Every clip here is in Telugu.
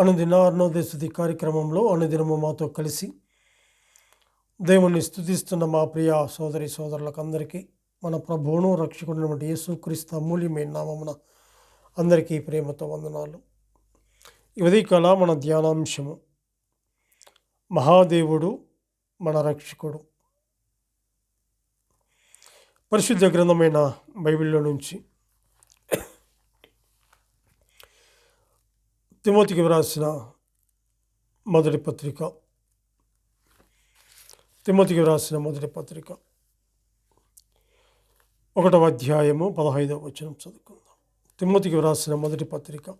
అనుదిన అర్ణోదయస్థుతి కార్యక్రమంలో అనుదినము మాతో కలిసి దేవుణ్ణి స్థుతిస్తున్న మా ప్రియ సోదరి సోదరులకు అందరికీ మన ప్రభువును రక్షకుడినటువంటి యేసుక్రీస్తు అమూల్యమైన నామమున అందరికీ ప్రేమతో వందనాలు. ఇది ఉదయకాల మన ధ్యానాంశము. మహాదేవుడు మన రక్షకుడు. పరిశుద్ధ గ్రంథమైన బైబిల్లో నుంచి తిమోతికి వ్రాసిన మొదటి పత్రిక. తిమోతికి వ్రాసిన మొదటి పత్రిక. ఒకటవ అధ్యాయము పదహైదవ వచనం చదువుకుందాం. తిమ్మతికి వ్రాసిన మొదటి పత్రిక.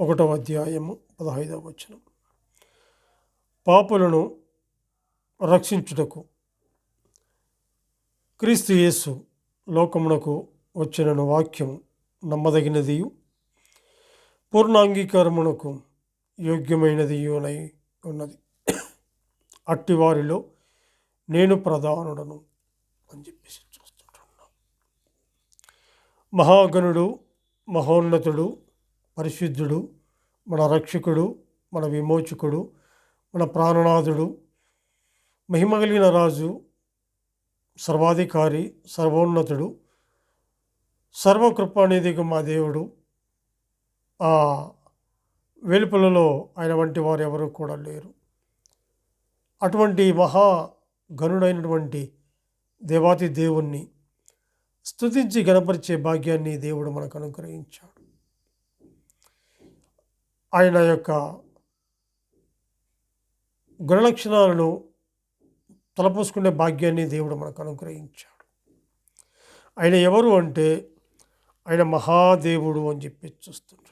ఒకటవ అధ్యాయము పదహైదవ వచనం. పాపులను రక్షించుటకు క్రీస్తు యేసు లోకమునకు వచ్చిన వాక్యము నమ్మదగినదియు. పూర్ణాంగీకారమునకు యోగ్యమైనది యోనై ఉన్నది. అట్టివారిలో నేను ప్రధానుడను అని చెప్పేసి చూస్తుంటున్నాం. మహాగణుడు మహోన్నతుడు పరిశుద్ధుడు మన రక్షకుడు మన విమోచకుడు మన ప్రాణనాథుడు మహిమగలిగిన రాజు సర్వాధికారి సర్వోన్నతుడు సర్వకృపానిధిగా మా దేవుడు వెలుపలలో ఆయన వంటి వారు ఎవరు కూడా లేరు. అటువంటి మహా గనుడైనటువంటి దేవాతి దేవుణ్ణి స్తుతించి గణపరిచే భాగ్యాన్ని దేవుడు మనకు అనుగ్రహించాడు. ఆయన యొక్క గుణలక్షణాలను తలపోసుకునే భాగ్యాన్ని దేవుడు మనకు అనుగ్రహించాడు. ఆయన ఎవరు అంటే ఆయన మహాదేవుడు అని చెప్పి చూస్తుంటున్నాం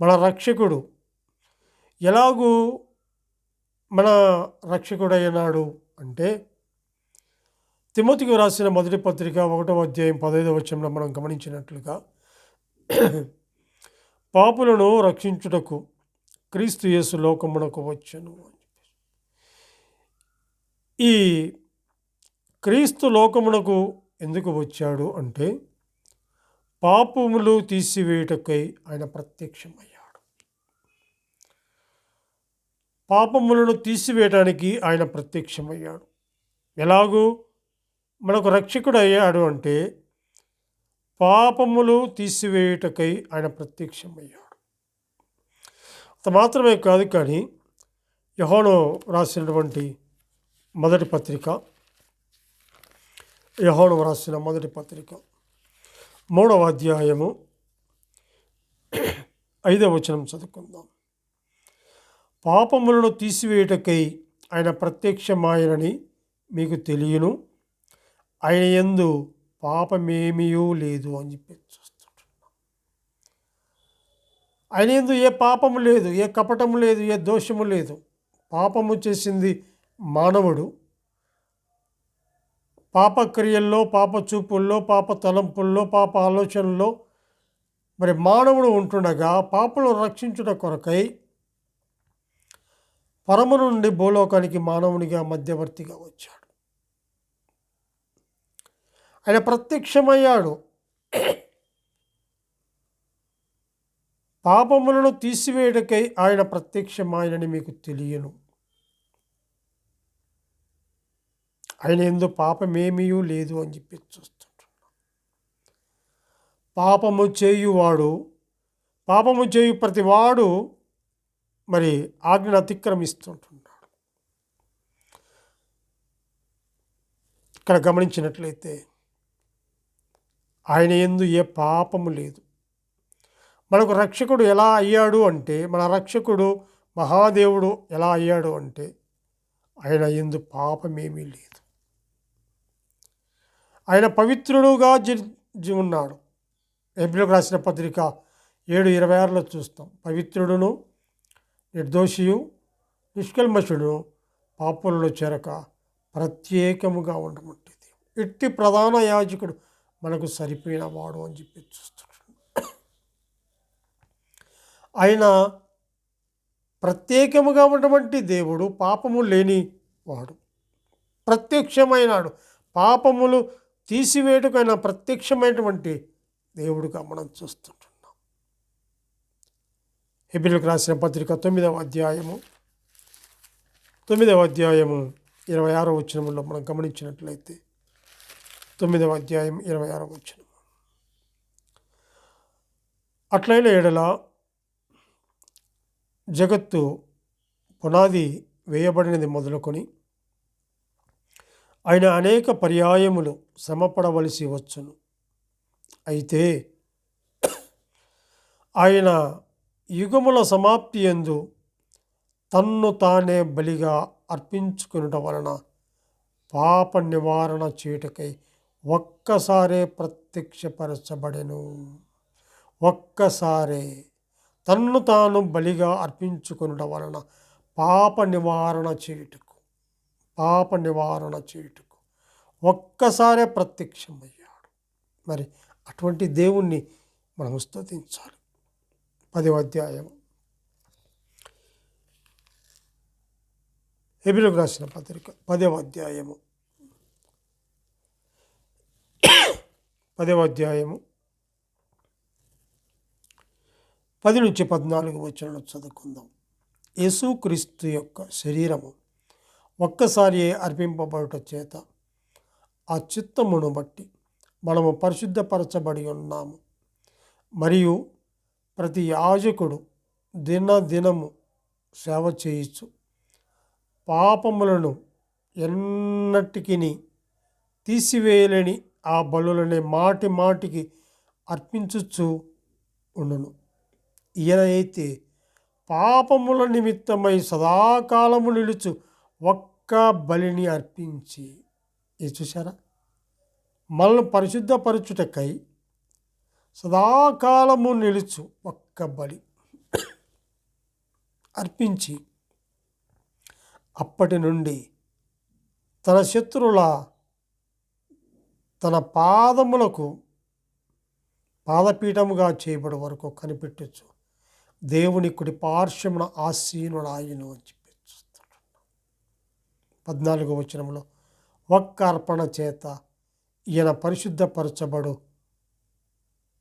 మన రక్షకుడు. ఎలాగూ మన రక్షకుడైనాడు అంటే తిమోతికి రాసిన మొదటి పత్రిక ఒకటవ అధ్యాయం పదహైదవ వచ్చంలో మనం గమనించినట్లుగా పాపులను రక్షించుటకు క్రీస్తు యేసు లోకమునకు వచ్చను అని ఈ క్రీస్తు లోకమునకు ఎందుకు వచ్చాడు అంటే పాపములు తీసివేయుటకై ఆయన ప్రత్యక్షమై పాపములను తీసివేయడానికి ఆయన ప్రత్యక్షమయ్యాడు. ఎలాగూ మనకు రక్షకుడు అయ్యాడు అంటే పాపములు తీసివేయుటకై ఆయన ప్రత్యక్షమయ్యాడు. అంత మాత్రమే కాదు కానీ యహోను రాసినటువంటి మొదటి పత్రిక యహోను రాసిన మొదటి పత్రిక మూడవ అధ్యాయము ఐదవ వచనం చదువుకుందాం. పాపములను తీసివేయుటకై ఆయన ప్రత్యక్షమాయనని మీకు తెలియను. ఆయన ఎందు పాపమేమీయూ లేదు అని చెప్పి చూస్తుంటున్నాం. ఆయన ఎందు ఏ పాపము లేదు ఏ కపటము లేదు ఏ దోషము లేదు. పాపము చేసింది మానవుడు. పాపక్రియల్లో పాప చూపుల్లో పాప తలంపుల్లో పాప ఆలోచనల్లో మరి మానవుడు ఉంటుండగా పాపలు రక్షించుట కొరకై పరమ నుండి భూలోకానికి మానవునిగా మధ్యవర్తిగా వచ్చాడు. ఆయన ప్రత్యక్షమయ్యాడు. పాపములను తీసివేయడకై ఆయన ప్రత్యక్షమాయనని మీకు తెలియను. ఆయన ఎందు పాపమేమీ లేదు అని చెప్పి చూస్తుంటున్నా పాపము చేయువాడు పాపము చేయు ప్రతివాడు మరి ఆజ్ఞను అతిక్రమిస్తుంటున్నాడు. ఇక్కడ గమనించినట్లయితే ఆయన ఎందు ఏ పాపము లేదు. మనకు రక్షకుడు ఎలా అయ్యాడు అంటే మన రక్షకుడు మహాదేవుడు ఎలా అయ్యాడు అంటే ఆయన ఎందు పాపమేమీ లేదు. ఆయన పవిత్రుడుగా జి ఉన్నాడు. ఏప్రిల్కి రాసిన పత్రిక ఏడు ఇరవై ఆరులో చూస్తాం. పవిత్రుడును నిర్దోషియు నిష్కల్మషుడు పాపంలో చేరక ప్రత్యేకముగా ఉండమంటుంది. ఇట్టి ప్రధాన యాజకుడు మనకు సరిపోయిన వాడు అని చెప్పి చూస్తున్నాడు. ఆయన ప్రత్యేకముగా ఉన్నటువంటి దేవుడు పాపము లేని వాడు. ప్రత్యక్షమైనాడు. పాపములు తీసివేయటకైనా ప్రత్యక్షమైనటువంటి దేవుడుగా మనం చూస్తుంటాం. హెబ్రిల్కి రాసిన పత్రిక తొమ్మిదవ అధ్యాయము. తొమ్మిదవ అధ్యాయము ఇరవై ఆరో వచనంలో మనం గమనించినట్లయితే తొమ్మిదవ అధ్యాయం ఇరవై ఆరో వచ్చిన అట్లైన ఎడల జగత్తు పునాది వేయబడినది మొదలుకొని ఆయన అనేక పర్యాయములు శ్రమపడవలసి వచ్చును. అయితే ఆయన యుగముల సమాప్తి ఎందు తన్ను తానే బలిగా అర్పించుకునుట వలన పాప నివారణ చేయుటకై ఒక్కసారే ప్రత్యక్షపరచబడెను. ఒక్కసారే తన్ను తాను బలిగా అర్పించుకునుట వలన పాప నివారణ చేయుటకు పాప నివారణ చేయుటకు ఒక్కసారే ప్రత్యక్షమయ్యాడు. మరి అటువంటి దేవుణ్ణి మనం స్తుతించాలి. పదవ అధ్యాయం ఎబిలకు రాసిన పత్రిక పదవ అధ్యాయము. పదవ అధ్యాయము. పది నుంచి పద్నాలుగు వచనాలు చదువుకుందాం. యేసుక్రీస్తు యొక్క శరీరము ఒక్కసారి అర్పింపబడుట చేత ఆ చిత్తమును బట్టి మనము పరిశుద్ధపరచబడి ఉన్నాము. మరియు ప్రతి యాజకుడు దినదినము సేవ చేయొచ్చు పాపములను ఎన్నటికి తీసివేయలేని ఆ బలులనే మాటి మాటికి అర్పించుచు ఉండును. ఈయన అయితే పాపముల నిమిత్తమై సదాకాలము నిలుచు ఒక్క బలిని అర్పించి ఇది చూసారా మనల్ని పరిశుద్ధపరచుటకై సదాకాలము నిలుచు ఒక్క బలి అర్పించి అప్పటి నుండి తన శత్రువుల తన పాదములకు పాదపీఠముగా చేయబడి వరకు కనిపెట్టచ్చు దేవుని కుడి పార్శ్వమున ఆసీనుడాయను అని చెప్పి పద్నాలుగో వచనంలో ఒక్క అర్పణ చేత ఈయన పరిశుద్ధపరచబడు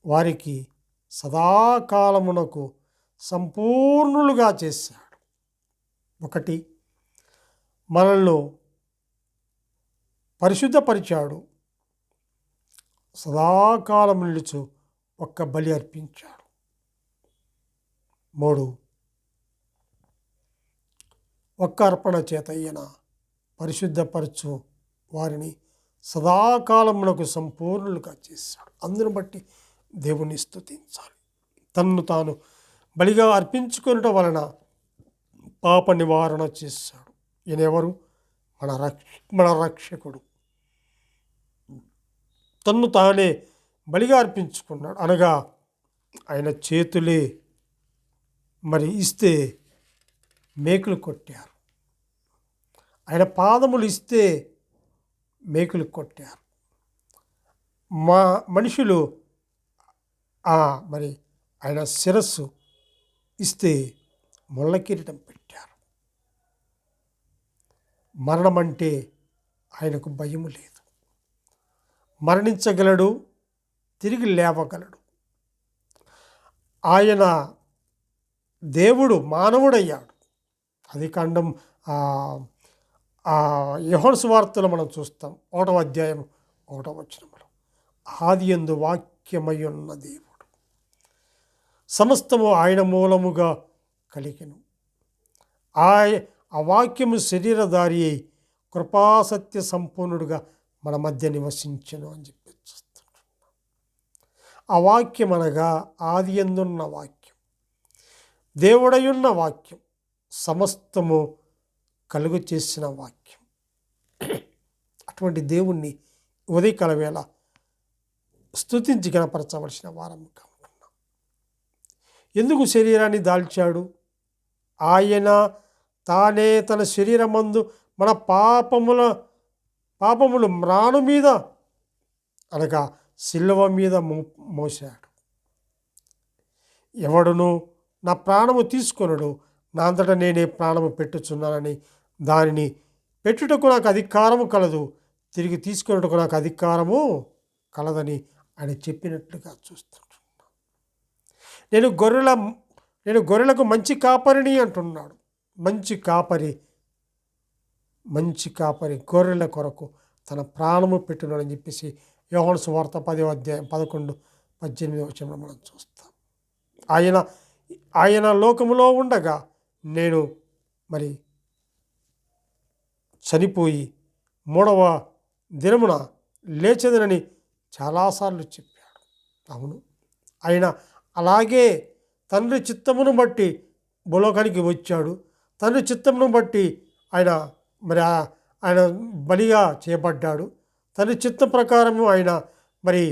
వారికి సదాకాలమునకు సంపూర్ణులుగా చేశాడు. ఒకటి మనల్ని పరిశుద్ధపరిచాడు. సదాకాలం నిలుచు ఒక్క బలి అర్పించాడు. మూడు ఒక్క అర్పణ చేత ఈయన పరిశుద్ధపరచు వారిని సదాకాలమునకు సంపూర్ణులుగా చేశాడు. అందును బట్టి దేవుని స్థుతించాలి తన్ను తాను బలిగా అర్పించుకొనటం వలన పాప నివారణ చేశాడు. ఈయనెవరు? మన రక్ష మన రక్షకుడు. తన్ను తానే బలిగా అర్పించుకున్నాడు. అనగా ఆయన చేతులే మరి ఇస్తే మేకులు కొట్టారు. ఆయన పాదములు ఇస్తే మేకులు కొట్టారు. మా మనుషులు మరి ఆయన శిరస్సు ఇస్తే ముళ్ళ కిరీటం పెట్టారు. మరణం అంటే ఆయనకు భయం లేదు. మరణించగలడు తిరిగి లేవగలడు. ఆయన దేవుడు మానవుడయ్యాడు. అది కాండం యహోన్స్ వార్తలు మనం చూస్తాం. ఒకటవ అధ్యాయం ఒకటవ వచనంలో. ఆది ఎందు వాక్యమై ఉన్న దేవుడు. సమస్తము ఆయన మూలముగా కలిగెను. ఆయ ఆ వాక్యము శరీరధారి అయి కృపాసత్య సంపూర్ణుడుగా మన మధ్య నివసించను అని చెప్పి చూస్తుంటున్నాం. ఆ వాక్యం అనగా ఆది ఎందున్న వాక్యం. దేవుడయున్న వాక్యం. సమస్తము కలుగు చేసిన వాక్యం. అటువంటి దేవుణ్ణి ఉదయకాల వేళ స్థుతించి గణపరచవలసిన వారం కావు ఎందుకు శరీరాన్ని దాల్చాడు? ఆయన తానే తన శరీరమందు మన పాపముల పాపములు మ్రాను మీద అనగా సిల్వ మీద మో మోసాడు ఎవడును నా ప్రాణము తీసుకొనడు నా అంతటా నేనే ప్రాణము పెట్టుచున్నానని దానిని పెట్టుటకు నాకు అధికారము కలదు తిరిగి తీసుకున్నట్టుకు నాకు అధికారము కలదని ఆయన చెప్పినట్లుగా చూస్తాను నేను గొర్రెల నేను గొర్రెలకు మంచి కాపరిని అంటున్నాడు. మంచి కాపరి మంచి కాపరి గొర్రెల కొరకు తన ప్రాణము పెట్టినాడని చెప్పేసి యోహన్ సువార్త పదో అధ్యాయం పదకొండు పద్దెనిమిది వచ్చిన మనం చూస్తాం. ఆయన ఆయన లోకములో ఉండగా నేను మరి చనిపోయి మూడవ దినమున లేచదనని చాలాసార్లు చెప్పాడు. అవును. ఆయన అలాగే తండ్రి చిత్తమును బట్టి భూలోకానికి వచ్చాడు. తండ్రి చిత్తమును బట్టి ఆయన మరి ఆయన బలిగా చేపడ్డాడు తండ్రి చిత్త ప్రకారము ఆయన మరి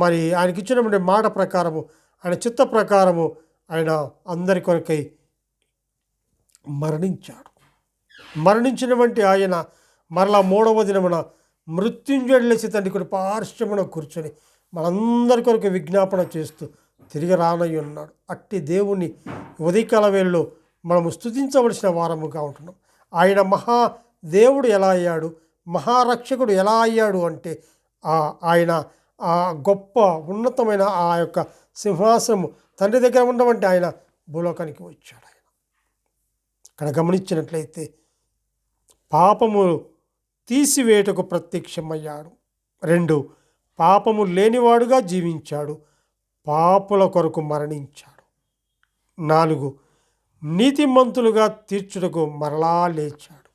మరి ఆయనకి ఇచ్చినటువంటి మాట ప్రకారము ఆయన చిత్త ప్రకారము ఆయన అందరి కొరకై మరణించాడు. మరణించినటువంటి ఆయన మరలా మూడవ దినమున లేచి తండ్రి కొన్ని పార్శ్వమున కూర్చొని మనందరి కొరకు విజ్ఞాపన చేస్తూ తిరిగి రానయ్య ఉన్నాడు. అట్టి దేవుణ్ణి ఉదయకాల వేళలో మనము స్థుతించవలసిన వారముగా ఉంటున్నాం. ఆయన మహా దేవుడు ఎలా అయ్యాడు? మహారక్షకుడు ఎలా అయ్యాడు అంటే ఆయన ఆ గొప్ప ఉన్నతమైన ఆ యొక్క సింహాసనము తండ్రి దగ్గర ఉండమంటే ఆయన భూలోకానికి వచ్చాడు ఆయన. ఇక్కడ గమనించినట్లయితే పాపము తీసివేటకు ప్రత్యక్షమయ్యాడు. రెండు పాపము లేనివాడుగా జీవించాడు. పాపుల కొరకు మరణించాడు. నాలుగు నీతిమంతులుగా తీర్చుటకు మరలా లేచాడు.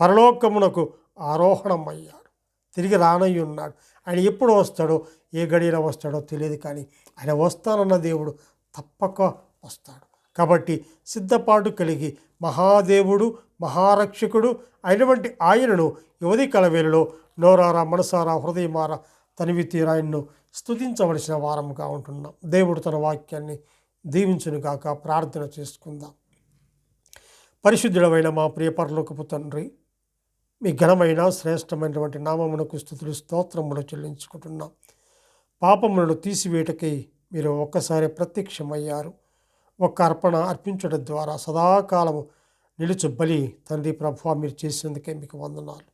పరలోకమునకు ఆరోహణమయ్యాడు. తిరిగి రానయ్యి ఉన్నాడు ఆయన ఎప్పుడు వస్తాడో ఏ గడియన వస్తాడో తెలియదు కానీ ఆయన వస్తానన్న దేవుడు తప్పక వస్తాడు. కాబట్టి సిద్ధపాటు కలిగి మహాదేవుడు మహారక్షకుడు అయినటువంటి ఆయనను యువతి కలవేలలో నోరారా మనసారా హృదయమార తనివి తీరాయన్ను స్థుతించవలసిన వారముగా ఉంటున్నాం. దేవుడు తన వాక్యాన్ని దీవించునుగాక ప్రార్థన చేసుకుందాం. పరిశుద్ధుడమైన మా ప్రియపరలోకపు తండ్రి మీ ఘనమైన శ్రేష్టమైనటువంటి నామమునకు స్థుతులు స్తోత్రములు చెల్లించుకుంటున్నాం. పాపములను తీసివేటకై మీరు ఒక్కసారి ప్రత్యక్షమయ్యారు. ఒక్క అర్పణ అర్పించడం ద్వారా సదాకాలము నిలుచు బలి తండ్రి ప్రభు మీరు చేసినందుకే మీకు వందనాలు.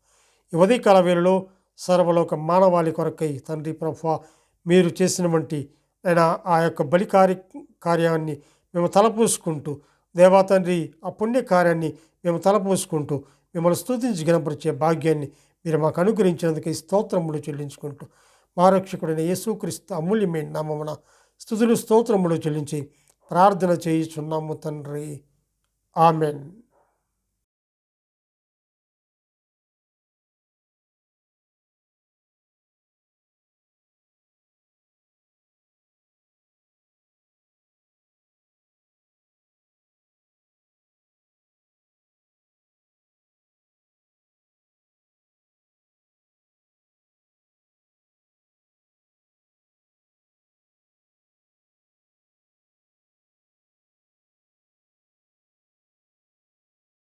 యువతి ఉదయకాల వేళలో సర్వలోక మానవాళి కొరకై తండ్రి ప్రభు మీరు చేసిన వంటి ఆయన ఆ యొక్క బలి కార్య కార్యాన్ని మేము తలపూసుకుంటూ దేవా తండ్రి ఆ పుణ్య కార్యాన్ని మేము తలపూసుకుంటూ మిమ్మల్ని స్థుతించి గణపరిచే భాగ్యాన్ని మీరు మాకు అనుగ్రహించినందుకు ఈ స్తోత్రములు చెల్లించుకుంటూ మారక్షకుడైన యేసుక్రీస్తు అమూల్యమైన నామమున స్థుతులు స్తోత్రములు చెల్లించి ప్రార్థన చేయుచున్నాము తండ్రి. ఆమెన్.